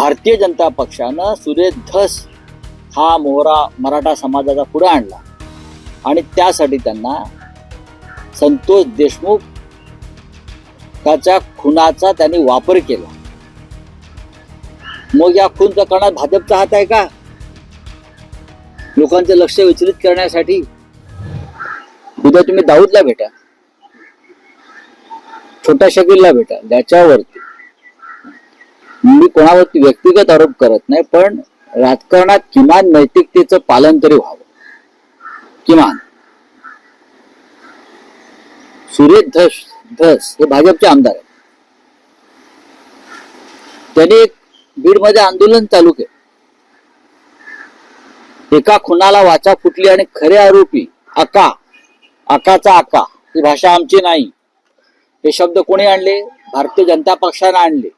भारतीय जनता पक्षानं सुरेश धस हा मोहरा मराठा समाजाचा पुढे आणला. आणि त्यासाठी त्यांना संतोष देशमुख त्याच्या खुनाचा त्यांनी वापर केला. मग या खून प्रकरणात भाजपचा हात आहे का? लोकांचं लक्ष विचलित करण्यासाठी उद्या तुम्ही दाऊदला भेटा छोट्या शकीलला भेटा त्याच्यावरती मी कोणावरती व्यक्तिगत आरोप करत नाही पण राजकारणात किमान नैतिकतेचं पालन तरी व्हावं. किमान. सुरेश धस धस हे भाजपचे आमदार आहेत. त्यांनी एक बीडमध्ये आंदोलन चालू केलं. एका खुनाला वाचा फुटली आणि खरे आरोपी आका आकाचा आका ही भाषा आमची नाही. हे शब्द कोणी आणले? भारतीय जनता पक्षाने आणले.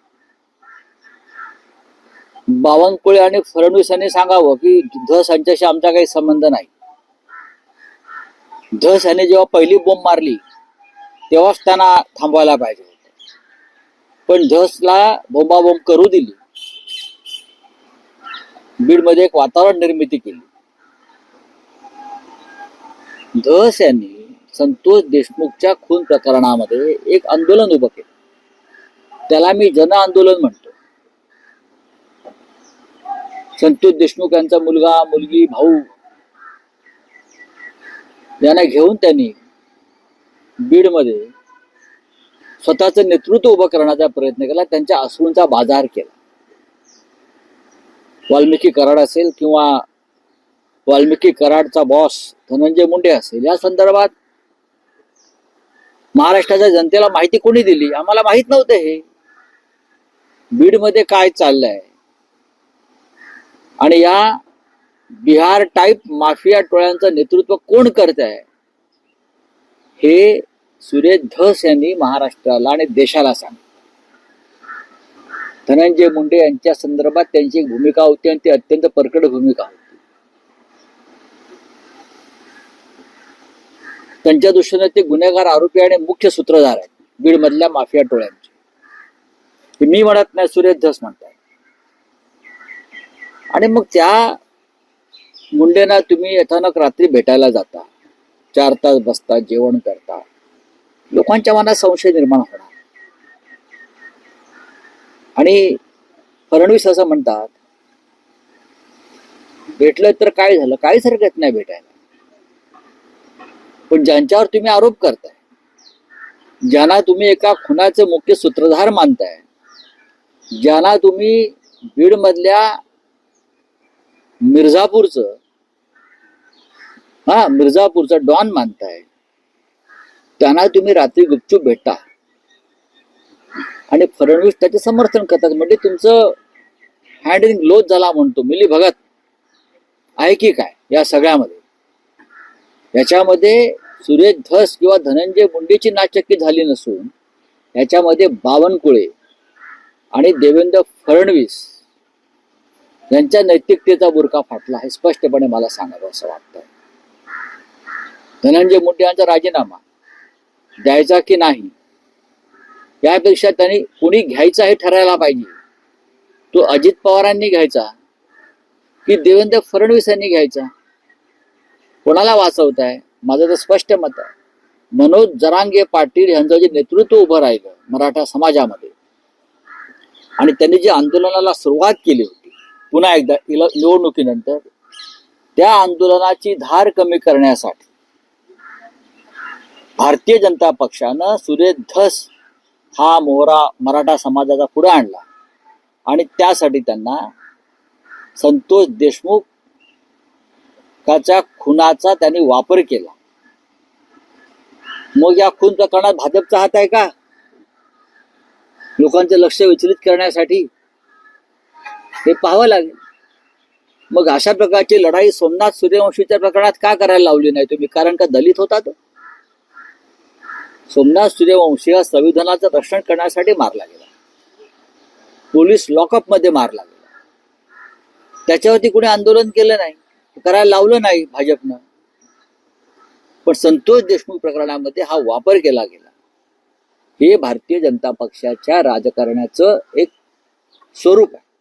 बावनकुळे आणि फडणवीस यांनी सांगावं की धस यांच्याशी आमचा काही संबंध नाही. धस यांनी जेव्हा पहिली बोंब मारली तेव्हाच त्यांना थांबवायला पाहिजे पण धसला बोंबाबोंब करू दिली. बीडमध्ये एक वातावरण निर्मिती केली. धस यांनी संतोष देशमुखच्या खून प्रकरणामध्ये एक आंदोलन उभं केलं. त्याला मी जन आंदोलन म्हणतो. संतोष देशमुख यांचा मुलगा मुलगी भाऊ. यांना घेऊन त्यांनी बीडमध्ये स्वतःचं नेतृत्व उभं करण्याचा प्रयत्न केला. त्यांच्या अश्रूंचा बाजार केला. वाल्मिकी कराड असेल किंवा वाल्मिकी कराडचा बॉस धनंजय मुंडे असेल या संदर्भात महाराष्ट्राच्या जनतेला माहिती कोणी दिली? आम्हाला माहीत नव्हतं हे. बीडमध्ये काय चाललंय? आणि या बिहार टाईप माफिया टोळ्यांचं नेतृत्व कोण करत आहे? हे सुरेश धस यांनी महाराष्ट्राला आणि देशाला सांग धनंजय मुंडे यांच्या संदर्भात त्यांची एक भूमिका होती आणि ती अत्यंत परकड भूमिका होती. त्यांच्या दृष्टीने ते गुन्हेगार आरोपी आणि मुख्य सूत्रधार आहेत बीडमधल्या माफिया टोळ्यांचे. मी म्हणत नाही सुरेश धस म्हणताय आणि मग त्या मुंडेना तुम्ही अचानक रात्री भेटायला जाता. चार तास बसता जेवण करता. लोकांच्या मनात संशय निर्माण होणार. आणि फडणवीस असं म्हणतात भेटलं तर काय झालं? काहीच हरकत नाही भेटायला. पण ज्यांच्यावर तुम्ही आरोप करताय ज्यांना तुम्ही एका खुनाचे मुख्य सूत्रधार मानताय ज्यांना तुम्ही बीडमधल्या मिर्झापूरचं हा मिर्झापूरचं डॉन मानताय. त्यांना तुम्ही रात्री गुपचूप भेटता आणि फडणवीस त्याचे समर्थन करतात. म्हणजे तुमचं हँडलिंग इन झाला म्हणतो. मिली भगत आहे की काय? या सगळ्यामध्ये. याच्यामध्ये सुरेश धस किंवा धनंजय मुंडेची नाचक्की झाली नसून याच्यामध्ये बावनकुळे आणि देवेंद्र फडणवीस यांच्या नैतिकतेचा बुरका फाटला हे स्पष्टपणे मला सांगावं असं वाटतं धनंजय मुंडे यांचा राजीनामा द्यायचा की नाही यापेक्षा त्यांनी कुणी घ्यायचा हे ठरायला पाहिजे. तो अजित पवारांनी घ्यायचा की देवेंद्र फडणवीस यांनी घ्यायचा? कोणाला वाचवताय? माझं तर स्पष्ट मत आहे. मनोज जरांगे पाटील यांचं जे नेतृत्व उभं राहिलं मराठा समाजामध्ये आणि त्यांनी जे आंदोलनाला सुरुवात केली होती पुन्हा एकदा इल- निवडणुकीनंतर त्या आंदोलनाची धार कमी करण्यासाठी भारतीय जनता पक्षानं सुरेश धस हा मोहरा मराठा समाजाचा पुढे आणला. आणि त्यासाठी त्यांना संतोष देशमुख त्याच्या खुनाचा त्यांनी वापर केला. मग या खून प्रकरणात भाजपचा हात आहे का? लोकांचं लक्ष विचलित करण्यासाठी हे पाहावं लागेल. मग अशा प्रकारची लढाई सोमनाथ सूर्यवंशीच्या प्रकरणात का करायला लावली नाही तुम्ही? कारण का दलित होता तो? सोमनाथ सूर्यवंशी हा संविधानाचं रक्षण करण्यासाठी मारला गेला. पोलीस लॉकअपमध्ये मारला गेला. त्याच्यावरती कुणी आंदोलन केलं नाही करायला लावलं नाही भाजपनं. पण संतोष देशमुख प्रकरणामध्ये हा वापर केला गेला. हे भारतीय जनता पक्षाच्या राजकारणाचं एक स्वरूप आहे.